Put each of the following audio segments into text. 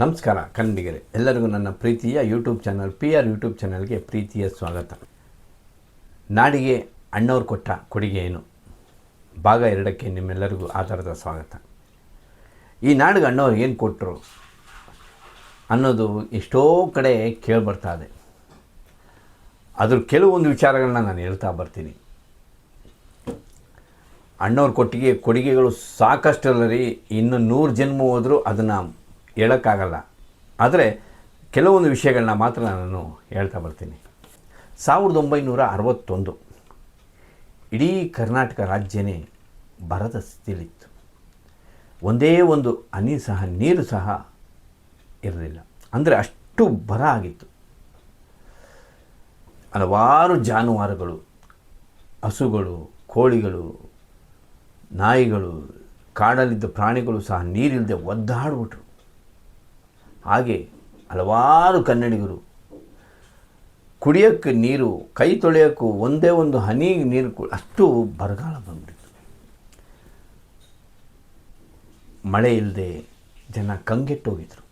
ನಮಸ್ಕಾರ ಕನ್ನಡಿಗರೆ ಎಲ್ಲರಿಗೂ ನನ್ನ ಪ್ರೀತಿಯ YouTube channel P R YouTube ಚಾನಲ್ಗೆ ಪ್ರೀತಿಯ ಸ್ವಾಗತ. ನಾಡಿಗೆ ಅಣ್ಣವ್ರು ಕೊಟ್ಟ ಕೊಡುಗೆ ಏನು? ಭಾಗ ಎರಡಕ್ಕೆ ನಿಮ್ಮೆಲ್ಲರಿಗೂ ಆಧಾರದ ಸ್ವಾಗತ. ಈ ನಾಡಿಗೆ ಅಣ್ಣವ್ರು ಏನು ಕೊಟ್ಟರು ಅನ್ನೋದು ಎಷ್ಟೋ ಕಡೆ ಕೇಳಿಬರ್ತಾ ಇದೆ. ಅದ್ರ ಕೆಲವೊಂದು ವಿಚಾರಗಳನ್ನ ನಾನು ಹೇಳ್ತಾ ಬರ್ತೀನಿ. ಅಣ್ಣವ್ರ ಕೊಟ್ಟಿಗೆ ಕೊಡುಗೆಗಳು ಸಾಕಷ್ಟು ರೀ ಇನ್ನು ನೂರು ಜನ್ಮ ಹೋದರೂ ಅದನ್ನು ಹೇಳೋಕ್ಕಾಗಲ್ಲ. ಆದರೆ ಕೆಲವೊಂದು ವಿಷಯಗಳನ್ನ ಮಾತ್ರ ನಾನು ಹೇಳ್ತಾ ಬರ್ತೀನಿ. ಸಾವಿರದ ಒಂಬೈನೂರ ಅರವತ್ತೊಂದು ಇಡೀ ಕರ್ನಾಟಕ ರಾಜ್ಯನೇ ಬರದ ಸ್ಥಿತಿಲಿತ್ತು ಒಂದೇ ಒಂದು ಹನಿ ಸಹ, ನೀರು ಸಹ ಇರಲಿಲ್ಲ. ಅಂದರೆ ಅಷ್ಟು ಬರ ಆಗಿತ್ತು. ಹಲವಾರು ಜಾನುವಾರುಗಳು, ಹಸುಗಳು, ಕೋಳಿಗಳು, ನಾಯಿಗಳು, ಕಾಡಲ್ಲಿದ್ದ ಪ್ರಾಣಿಗಳು ಸಹ ನೀರಿಲ್ಲದೆ ಒದ್ದಾಡ್ಬಿಟ್ರು. ಹಾಗೆ ಹಲವಾರು ಕನ್ನಡಿಗರು ಕುಡಿಯೋಕ್ಕೆ ನೀರು, ಕೈ ತೊಳೆಯೋಕ್ಕೂ ಒಂದೇ ಒಂದು ಹನಿ ನೀರು ಅಷ್ಟು ಬರಗಾಲ ಬಂದ್ಬಿಡ್ತು. ಮಳೆ ಇಲ್ಲದೆ ಜನ ಕಂಗೆಟ್ಟೋಗಿದ್ರು.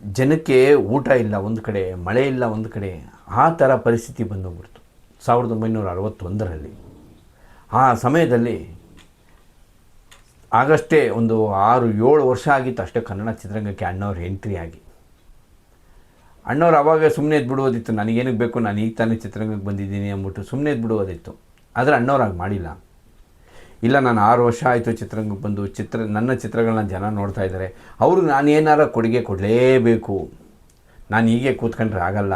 ಜನಕ್ಕೆ ಊಟ ಇಲ್ಲ ಒಂದು ಕಡೆ, ಮಳೆ ಇಲ್ಲ ಒಂದು ಕಡೆ, ಆ ಥರ ಪರಿಸ್ಥಿತಿ ಬಂದೋಗ್ಬಿಡ್ತು ಸಾವಿರದ ಒಂಬೈನೂರ ಅರವತ್ತೊಂದರಲ್ಲಿ ಆ ಸಮಯದಲ್ಲಿ ಆಗಷ್ಟೇ ಒಂದು ಆರು ಏಳು ವರ್ಷ ಆಗಿತ್ತು ಅಷ್ಟೇ ಕನ್ನಡ ಚಿತ್ರರಂಗಕ್ಕೆ ಅಣ್ಣವ್ರ ಎಂಟ್ರಿ ಆಗಿ. ಅಣ್ಣವ್ರು ಅವಾಗ ಸುಮ್ಮನೆ ಬಿಡುವುದಿತ್ತು ನನಗೇನಕ್ಕೆ ಬೇಕು, ನಾನು ಈಗ ತಾನೇ ಚಿತ್ರರಂಗಕ್ಕೆ ಬಂದಿದ್ದೀನಿ ಅಂದ್ಬಿಟ್ಟು ಸುಮ್ಮನೆ ಬಿಡುವುದಿತ್ತು ಆದರೆ ಅಣ್ಣವ್ರಾಗಿ ಮಾಡಿಲ್ಲ. ಇಲ್ಲ, ನಾನು ಆರು ವರ್ಷ ಆಯಿತು ಚಿತ್ರರಂಗಕ್ಕೆ ಬಂದು, ಚಿತ್ರ, ನನ್ನ ಚಿತ್ರಗಳನ್ನ ಜನ ನೋಡ್ತಾ ಇದ್ದಾರೆ. ಅವ್ರಿಗೆ ನಾನು ಏನಾರ ಕೊಡುಗೆ ಕೊಡಲೇಬೇಕು. ನಾನು ಹೀಗೆ ಕೂತ್ಕೊಂಡ್ರೆ ಆಗಲ್ಲ.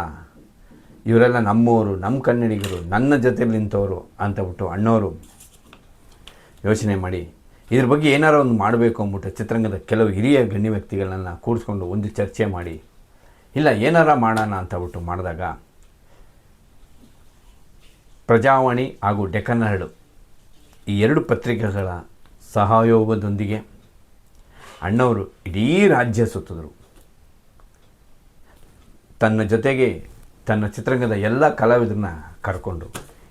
ಇವರೆಲ್ಲ ನಮ್ಮವರು ನಮ್ಮ ಕನ್ನಡಿಗರು, ನನ್ನ ಜೊತೆಲಿ ನಿಂತವರು ಅಂತಬಿಟ್ಟು ಅಣ್ಣವರು ಯೋಚನೆ ಮಾಡಿ. ಇದ್ರ ಬಗ್ಗೆ ಏನಾರು ಒಂದು ಮಾಡಬೇಕು ಅಂದ್ಬಿಟ್ಟು ಚಿತ್ರರಂಗದ ಕೆಲವು ಹಿರಿಯ ಗಣ್ಯ ವ್ಯಕ್ತಿಗಳನ್ನು ಕೂರಿಸ್ಕೊಂಡು ಒಂದು ಚರ್ಚೆ ಮಾಡಿ, ಇಲ್ಲ ಏನಾರ ಮಾಡೋಣ ಅಂತಬಿಟ್ಟು ಮಾಡಿದಾಗ ಪ್ರಜಾವಾಣಿ ಹಾಗೂ ಡೆಕ್ಕನ್ ಹರಡು ಈ ಎರಡು ಪತ್ರಿಕೆಗಳ ಸಹಯೋಗದೊಂದಿಗೆ ಅಣ್ಣವರು ಇಡೀ ರಾಜ್ಯ ಸುತ್ತಿದ್ರು. ತನ್ನ ಜೊತೆಗೆ ತನ್ನ ಚಿತ್ರರಂಗದ ಎಲ್ಲ ಕಲಾವಿದರನ್ನ ಕರ್ಕೊಂಡು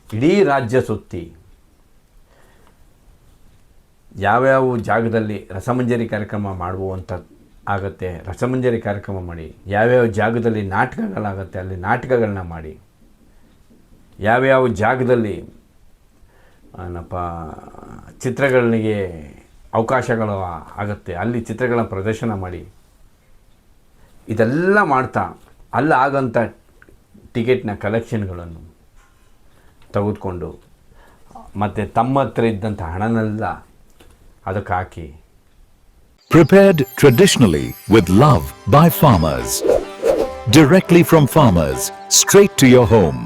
ಇಡೀ ರಾಜ್ಯ ಸುತ್ತಿ ಯಾವ್ಯಾವ ಜಾಗದಲ್ಲಿ ರಸಮಂಜರಿ ಕಾರ್ಯಕ್ರಮ ಮಾಡುವಂಥ ಆಗುತ್ತೆ, ರಸಮಂಜರಿ ಕಾರ್ಯಕ್ರಮ ಮಾಡಿ, ಯಾವ್ಯಾವ ಜಾಗದಲ್ಲಿ ನಾಟಕಗಳಾಗತ್ತೆ, ಅಲ್ಲಿ ನಾಟಕಗಳನ್ನ ಮಾಡಿ, ಯಾವ್ಯಾವ ಜಾಗದಲ್ಲಿ ಏನಪ್ಪ, ಚಿತ್ರಗಳಿಗೆ ಅವಕಾಶಗಳು ಆಗುತ್ತೆ, ಅಲ್ಲಿ ಚಿತ್ರಗಳನ್ನ ಪ್ರದರ್ಶನ ಮಾಡಿ, ಇದೆಲ್ಲ ಮಾಡ್ತಾ, ಅಲ್ಲಿ ಆಗಂಥ ಟಿಕೆಟ್ನ ಕಲೆಕ್ಷನ್ಗಳನ್ನು ತೆಗೆದುಕೊಂಡು, ಮತ್ತು ತಮ್ಮ ಹತ್ರ ಇದ್ದಂಥ ಹಣನೆಲ್ಲ ಅದಕ್ಕೆ ಹಾಕಿ prepared traditionally with love by farmers directly from farmers straight to your home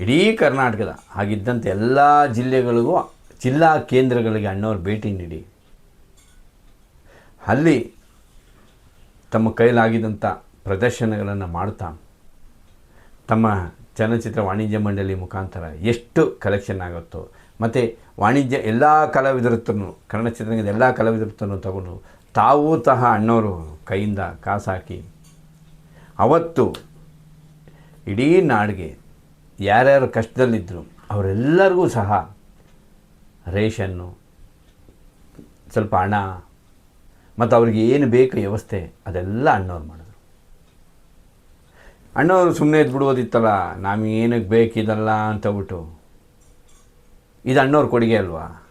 ಇಡೀ ಕರ್ನಾಟಕದ ಹಾಗಿದ್ದಂಥ ಎಲ್ಲ ಜಿಲ್ಲೆಗಳಿಗೂ ಜಿಲ್ಲಾ ಕೇಂದ್ರಗಳಿಗೆ ಅಣ್ಣವ್ರು ಭೇಟಿ ನೀಡಿ. ಅಲ್ಲಿ ತಮ್ಮ ಕೈಲಾಗಿದ್ದಂಥ ಪ್ರದರ್ಶನಗಳನ್ನು ಮಾಡ್ತಾ ತಮ್ಮ ಚಲನಚಿತ್ರ ವಾಣಿಜ್ಯ ಮಂಡಳಿ ಮುಖಾಂತರ ಎಷ್ಟು ಕಲೆಕ್ಷನ್ ಆಗುತ್ತೋ ಮತ್ತು ವಾಣಿಜ್ಯ ಎಲ್ಲ ಕಲಾವಿದರತ್ರನು, ಕನ್ನಡ ಚಿತ್ರರಂಗದ ಎಲ್ಲ ಕಲಾವಿದರತ್ರನು ತಗೊಂಡು ತಾವೂ ತಹ ಅಣ್ಣವರು ಕೈಯಿಂದ ಕಾಸು ಹಾಕಿ ಅವತ್ತು ಇಡೀ ನಾಡಿಗೆ ಯಾರ್ಯಾರು ಕಷ್ಟದಲ್ಲಿದ್ದರು ಅವರೆಲ್ಲರಿಗೂ ಸಹ ರೇಷನ್ನು, ಸ್ವಲ್ಪ ಹಣ ಮತ್ತು ಅವ್ರಿಗೆ ಏನು ಬೇಕು ವ್ಯವಸ್ಥೆ ಅದೆಲ್ಲ ಅಣ್ಣವ್ರು ಮಾಡಿದ್ರು. ಅಣ್ಣವರು ಸುಮ್ಮನೆ ಇದ್ದು ಬಿಡುವುದಿತ್ತಲ್ಲ ನಮಗೇನಕ್ಕೆ ಏನಕ್ಕೆ ಅಂತ ಅಂತಬಿಟ್ಟು ಇದು ಅಣ್ಣವ್ರ ಕೊಡುಗೆ ಅಲ್ವಾ?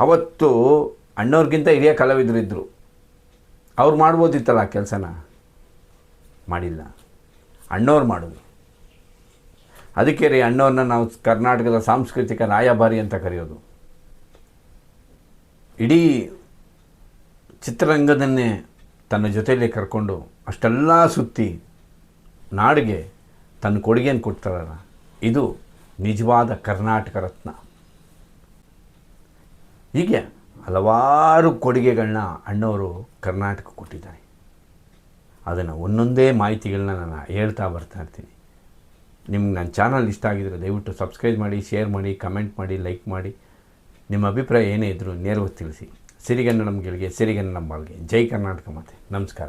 ಅವತ್ತು ಅಣ್ಣವ್ರಿಗಿಂತ ಹಿರಿಯ ಕಲಾವಿದರು ಇದ್ದರು ಅವ್ರು ಮಾಡ್ಬೋದಿತ್ತಲ್ಲ ಆ ಕೆಲಸನ? ಮಾಡಿಲ್ಲ. ಅಣ್ಣವ್ರು ಮಾಡಿದ್ರು ಅದಕ್ಕೆ ರೀ ಅಣ್ಣವ್ರನ್ನ ನಾವು ಕರ್ನಾಟಕದ ಸಾಂಸ್ಕೃತಿಕ ರಾಯಭಾರಿ ಅಂತ ಕರೆಯೋದು. ಇಡೀ ಚಿತ್ರರಂಗದನ್ನೇ ತನ್ನ ಜೊತೆಯಲ್ಲಿ ಕರ್ಕೊಂಡು ಅಷ್ಟೆಲ್ಲ ಸುತ್ತಿ ನಾಡಿಗೆ ತನ್ನ ಕೊಡುಗೆಯನ್ನು ಕೊಡ್ತಾರಲ್ಲ. ಇದು ನಿಜವಾದ ಕರ್ನಾಟಕ ರತ್ನ. ಹೀಗೆ ಹಲವಾರು ಕೊಡುಗೆಗಳನ್ನ ಅಣ್ಣವರು ಕರ್ನಾಟಕ ಕೊಟ್ಟಿದ್ದಾರೆ. ಅದನ್ನು ಒಂದೊಂದೇ ಮಾಹಿತಿಗಳನ್ನ ನಾನು ಹೇಳ್ತಾ ಬರ್ತಾ ಇರ್ತೀನಿ. ನಿಮ್ಗೆ ನನ್ನ ಚಾನಲ್ ಇಷ್ಟ ಆಗಿದ್ರೆ ದಯವಿಟ್ಟು ಸಬ್ಸ್ಕ್ರೈಬ್ ಮಾಡಿ, ಶೇರ್ ಮಾಡಿ, ಕಮೆಂಟ್ ಮಾಡಿ, ಲೈಕ್ ಮಾಡಿ. ನಿಮ್ಮ ಅಭಿಪ್ರಾಯ ಏನೇ ಇದ್ದರೂ ನೇರವಾಗಿ ತಿಳಿಸಿ. ಸಿರಿಗನ್ನಡಂ ಗೆಳಿಗೆ, ಸಿರಿಗನ್ನಡಂ ಬಾಳ್ಗೆ. ಜೈ ಕರ್ನಾಟಕ ಮಾತೆ. ನಮಸ್ಕಾರ.